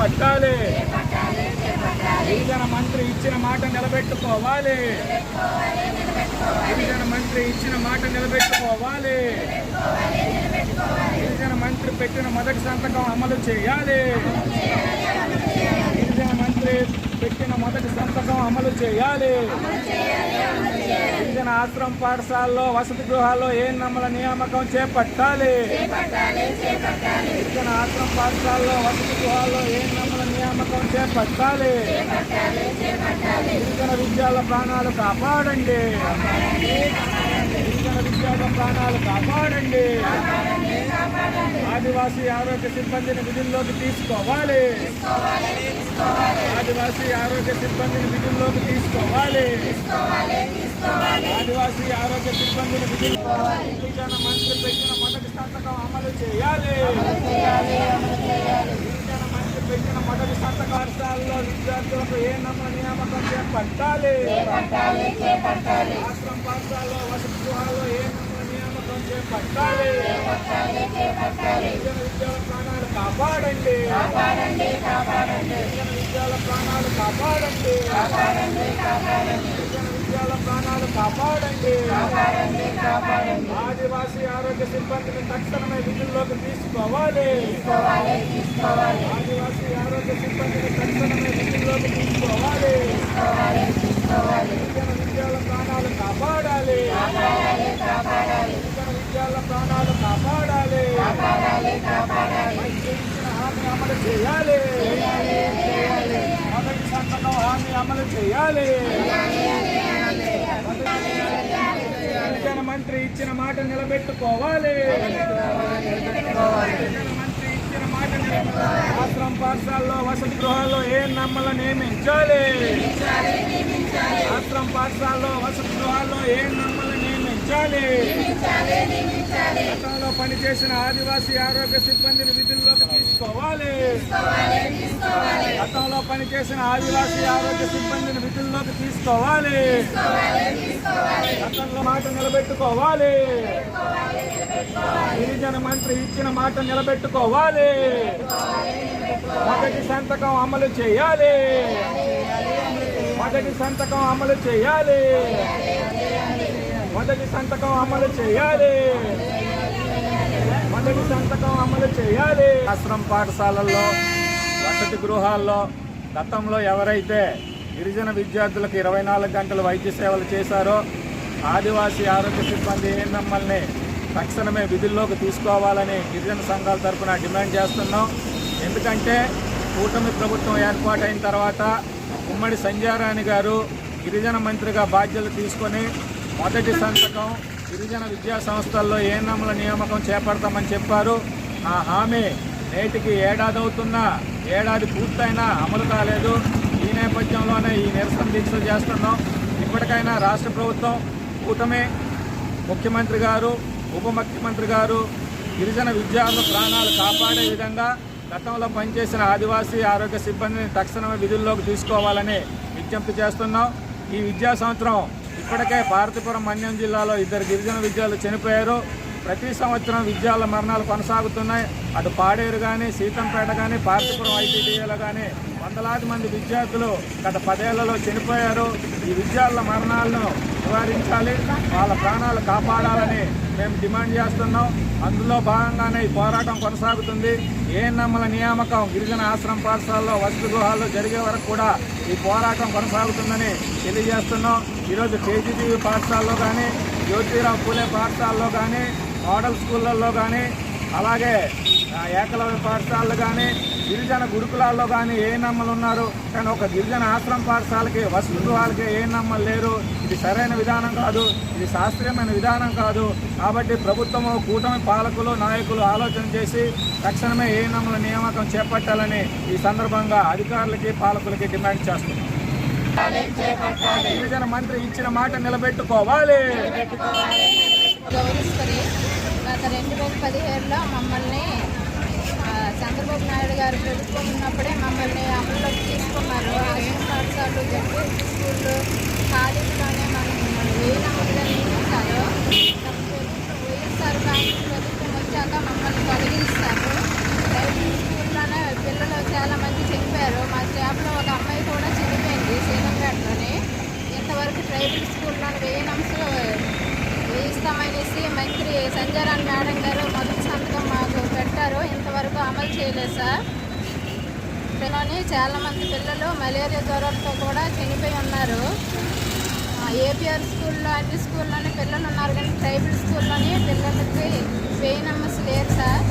పట్టాలి. గిరిజన మంత్రి ఇచ్చిన మాట నిలబెట్టుకోవాలి. గిరిజన మంత్రి ఇచ్చిన మాట నిలబెట్టుకోవాలి. గిరిజన మంత్రి పెట్టిన మొదటి సంతకం అమలు చేయాలి. గిరిజన మంత్రి పెట్టిన మొదటి సంతకం అమలు చేయాలి. ఆశ్రమ పాఠశాలలో వసతి గృహాల్లో ఏ నమ్మల నియామకం చేపట్టాలి? గిరిజన ఆశ్రమ పాఠశాలలో వసతి గృహాల్లో ఏ నమ్మల నియామకం చేపట్టాలి? గిరిజన విద్యాల ప్రాణాలు కాపాడండి. ప్రాణాలు కాపాడండి. ఆదివాసీ ఆరోగ్య సిబ్బందిని విధుల్లోకి తీసుకోవాలి. ఆదివాసీ ఆరోగ్య సిబ్బందిని విధుల్లోకి తీసుకోవాలి. ఆదివాసీ ఆరోగ్య సిబ్బందిని విధుల్లో మంత్రి పెట్టిన మొదటి సంతకం అమలు చేయాలి. పెట్టిన మొదటి పాఠశాలలో విద్యార్థులకు ఏ నమ్మ నియామకం చేపట్టాలి? ఆశ్రమ పాఠశాలలో వసతి గృహాల్లో ఏ నమ్మ నియామకం చేపట్టాలి? విద్యాల ప్రాణాలు కాపాడండి. విద్యాల ప్రాణాలు కాపాడండి. ప్రాణాలు కాపాడండి. ఆదివాసీ ఆరోగ్య సిబ్బందిని తక్షణమే విధుల్లోకి తీసుకోవాలి. ఆదివాసీ ఆరోగ్య సిబ్బందిని తక్షణమే విధుల్లోకి తీసుకోవాలి. గిరిజన విద్యాల ప్రాణాలు కాపాడాలి. గిరిజన విద్యాల ప్రాణాలు కాపాడాలి. హామీ అమలు చేయాలి. మొదటి సంతకం హామీ అమలు చేయాలి గిరిజన మంత్రి ఇచ్చిన మాట నిలబెట్టుకోవాలి. మంత్రి ఇచ్చిన ఆశ్రమ పాఠశాలలో వసతి గృహాల్లో ఏ నమ్మల నియమించాలి. ఆశ్రమ పాఠశాలలో వసతి గృహాల్లో ఏ నమ్మల నియమించాలి. గతంలో పనిచేసిన ఆదివాసీ ఆరోగ్య సిబ్బందిని విధుల్లోకి తీసుకోవాలి. గతంలో పనిచేసిన ఆదివాసీ ఆరోగ్య సిబ్బందిని విధుల్లోకి తీసుకోవాలి. మాట నిలబెట్టుకోవాలి. గిరిజన మంత్రి ఇచ్చిన మాట నిలబెట్టుకోవాలి. మొదటి సంతకం అమలు చేయాలి. మొదటి సంతకం అమలు చేయాలి. మొదటి సంతకం అమలు చేయాలి. మొదటి సంతకం అమలు చేయాలి. ఆశ్రమ పాఠశాలల్లో వసతి గృహాల్లో గతంలో ఎవరైతే గిరిజన విద్యార్థులకు ఇరవై నాలుగు గంటలు వైద్య సేవలు చేశారో ఆదివాసీ ఆరోగ్య సిబ్బంది ఏఎన్ఎంఎల్ని తక్షణమే విధుల్లోకి తీసుకోవాలని గిరిజన సంఘాల తరఫున డిమాండ్ చేస్తున్నాం. ఎందుకంటే కూటమి ప్రభుత్వం ఏర్పాటైన తర్వాత ఉమ్మడి సంజారాణి గారు గిరిజన మంత్రిగా బాధ్యతలు తీసుకొని మొదటి సంతకం గిరిజన విద్యా సంస్థల్లో ఏఎన్ఎంల నియామకం చేపడతామని చెప్పారు. ఆ హామీ నేటికి ఏడాది అవుతున్నా ఏడాది పూర్తయినా అమలు కాలేదు. ఈ నేపథ్యంలోనే ఈ నిరసన దీక్షలు చేస్తున్నాం. ఇప్పటికైనా రాష్ట్ర ప్రభుత్వం కూటమి ముఖ్యమంత్రి గారు ఉప ముఖ్యమంత్రి గారు గిరిజన విద్యార్థుల ప్రాణాలు కాపాడే విధంగా గతంలో పనిచేసిన ఆదివాసీ ఆరోగ్య సిబ్బందిని తక్షణమే విధుల్లోకి తీసుకోవాలని విజ్ఞప్తి చేస్తున్నాం. ఈ విద్యా సంవత్సరం ఇప్పటికే భారతీపురం మన్యం జిల్లాలో ఇద్దరు గిరిజన విద్యార్థులు చనిపోయారు. ప్రతి సంవత్సరం విద్యాల మరణాలు కొనసాగుతున్నాయి. అటు పాడేరు కానీ సీతంపేట కానీ పార్తీపురం ఐటీడీఏలో కానీ వందలాది మంది విద్యార్థులు గత పదేళ్ళలో చనిపోయారు. ఈ విద్యార్థుల మరణాలను నివారించాలి. వాళ్ళ ప్రాణాలు కాపాడాలని మేము డిమాండ్ చేస్తున్నాం. అందులో భాగంగానే ఈ పోరాటం కొనసాగుతుంది. ఏఎన్ఎంల నమ్మల నియామకం గిరిజన ఆశ్రమ పాఠశాలలో వసతి గృహాల్లో జరిగే వరకు కూడా ఈ పోరాటం కొనసాగుతుందని తెలియజేస్తున్నాం. ఈరోజు కేజీబీవీ పాఠశాలలో కానీ జ్యోతిరావు పూలే పాఠశాలలో కానీ మోడల్ స్కూళ్ళల్లో కానీ అలాగే ఏకలవ్య పాఠశాలలు కానీ గిరిజన గురుకులాల్లో కానీ ఏ నమ్మలు ఉన్నారు? కానీ ఒక గిరిజన ఆశ్రమ పాఠశాలకి వసతి గృహాలకి ఏ నమ్మలు లేరు? ఇది సరైన విధానం కాదు ఇది శాస్త్రీయమైన విధానం కాదు. కాబట్టి ప్రభుత్వము కూటమి పాలకులు నాయకులు ఆలోచన చేసి తక్షణమే ఏ నమ్మల నియామకం చేపట్టాలని ఈ సందర్భంగా అధికారులకి పాలకులకి డిమాండ్ చేస్తున్నాం. గిరిజన మంత్రి ఇచ్చిన మాట నిలబెట్టుకోవాలి. గత రెండు వేల పదిహేడులో మమ్మల్ని చంద్రబాబు నాయుడు గారు పెట్టుకున్నప్పుడే ఉన్నప్పుడే మమ్మల్ని అమలులోకి తీసుకున్నారు. ఆయన పాఠశాలలు జడ్పీ స్కూళ్ళు కాలేజీలోనే మనం ఏ నమ్మకాలు నియమిస్తారు వైఎస్ఆర్ కాంగ్రెస్ ప్రభుత్వం వచ్చాక మమ్మల్ని తొలగిస్తారు. ప్రైవేట్ స్కూల్లోనే పిల్లలు చాలామంది చెప్పారు మా స్టాఫ్లో ఒక అమ్మాయి కూడా చనిపోయింది సీనంపేటలోనే ఇంతవరకు ప్రైవేట్ వెయ్యి వేయనమ్స్ ఇస్తామనేసి మంత్రి సంజయరాన్ మేడం గారు మొదటి సంతకం మాకు పెట్టారు. ఇంతవరకు అమలు చేయలేదు సార్. ఇంట్లోని చాలామంది పిల్లలు మలేరియా జ్వరంతో కూడా చనిపోయి ఉన్నారు. ఏపీఆర్ స్కూల్లో అన్ని స్కూల్లోనే పిల్లలు ఉన్నారు కానీ ట్రైబల్ స్కూల్లోని పిల్లలకి వెయ్యి నెంబర్స్ లేరు సార్.